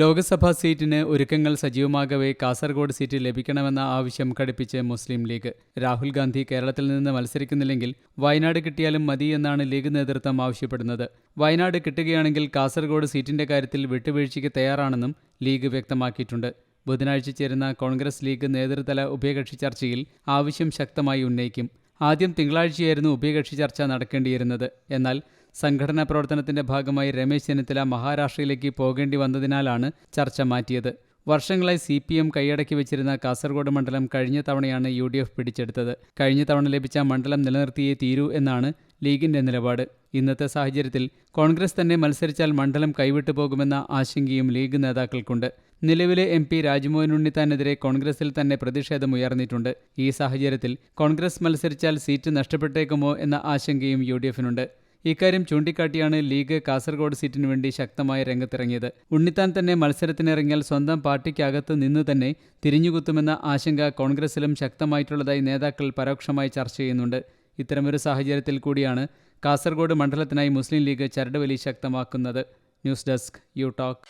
ലോക്സഭാ സീറ്റിന് ഒരുക്കങ്ങൾ സജീവമാകവേ കാസർഗോഡ് സീറ്റ് ലഭിക്കണമെന്ന ആവശ്യം ഘടിപ്പിച്ച് മുസ്ലിം ലീഗ്. രാഹുൽ ഗാന്ധി കേരളത്തിൽ നിന്ന് മത്സരിക്കുന്നില്ലെങ്കിൽ വയനാട് കിട്ടിയാലും മതി എന്നാണ് ലീഗ് നേതൃത്വം ആവശ്യപ്പെടുന്നത്. വയനാട് കിട്ടുകയാണെങ്കിൽ കാസർഗോഡ് സീറ്റിന്റെ കാര്യത്തിൽ വിട്ടുവീഴ്ചയ്ക്ക് തയ്യാറാണെന്നും ലീഗ് വ്യക്തമാക്കിയിട്ടുണ്ട്. ബുധനാഴ്ച ചേരുന്ന കോൺഗ്രസ് ലീഗ് നേതൃതല ഉഭയകക്ഷി ചർച്ചയിൽ ആവശ്യം ശക്തമായി ഉന്നയിക്കും. ആദ്യം തിങ്കളാഴ്ചയായിരുന്നു ഉഭയകക്ഷി ചർച്ച നടക്കേണ്ടിയിരുന്നത്. എന്നാൽ സംഘടനാ പ്രവർത്തനത്തിന്റെ ഭാഗമായി രമേശ് ചെന്നിത്തല മഹാരാഷ്ട്രയിലേക്ക് പോകേണ്ടി വന്നതിനാലാണ് ചർച്ച മാറ്റിയത്. വർഷങ്ങളായി സി പി എം കൈയടക്കി വെച്ചിരുന്ന കാസർഗോഡ് മണ്ഡലം കഴിഞ്ഞ തവണയാണ് യു ഡി എഫ് പിടിച്ചെടുത്തത്. കഴിഞ്ഞ തവണ ലഭിച്ച മണ്ഡലം നിലനിർത്തിയേ തീരൂ എന്നാണ് ലീഗിന്റെ നിലപാട്. ഇന്നത്തെ സാഹചര്യത്തിൽ കോൺഗ്രസ് തന്നെ മത്സരിച്ചാൽ മണ്ഡലം കൈവിട്ടു പോകുമെന്ന ആശങ്കയും ലീഗ് നേതാക്കൾക്കുണ്ട്. നിലവിലെ എം പി രാജ്മോഹൻ ഉണ്ണിത്താനെതിരെ കോൺഗ്രസിൽ തന്നെ പ്രതിഷേധമുയർന്നിട്ടുണ്ട് ഈ സാഹചര്യത്തിൽ കോൺഗ്രസ് മത്സരിച്ചാൽ സീറ്റ് നഷ്ടപ്പെട്ടേക്കുമോ എന്ന ആശങ്കയും യു ഡി എഫിനുണ്ട്. ഇക്കാര്യം ചൂണ്ടിക്കാട്ടിയാണ് ലീഗ് കാസർഗോഡ് സീറ്റിനു വേണ്ടി ശക്തമായ രംഗത്തിറങ്ങിയത്. ഉണ്ണിത്താൻ തന്നെ മത്സരത്തിനിറങ്ങിയാൽ സ്വന്തം പാർട്ടിക്കകത്ത് നിന്ന് തന്നെ തിരിഞ്ഞുകുത്തുമെന്ന ആശങ്ക കോൺഗ്രസിലും ശക്തമായിട്ടുള്ളതായി നേതാക്കൾ പരോക്ഷമായി ചർച്ച ചെയ്യുന്നുണ്ട്. ഇത്തരമൊരു സാഹചര്യത്തിൽ കൂടിയാണ് കാസർഗോഡ് മണ്ഡലത്തിനായി മുസ്ലിം ലീഗ് ചരടുവലി ശക്തമാക്കുന്നത്. News desk you talk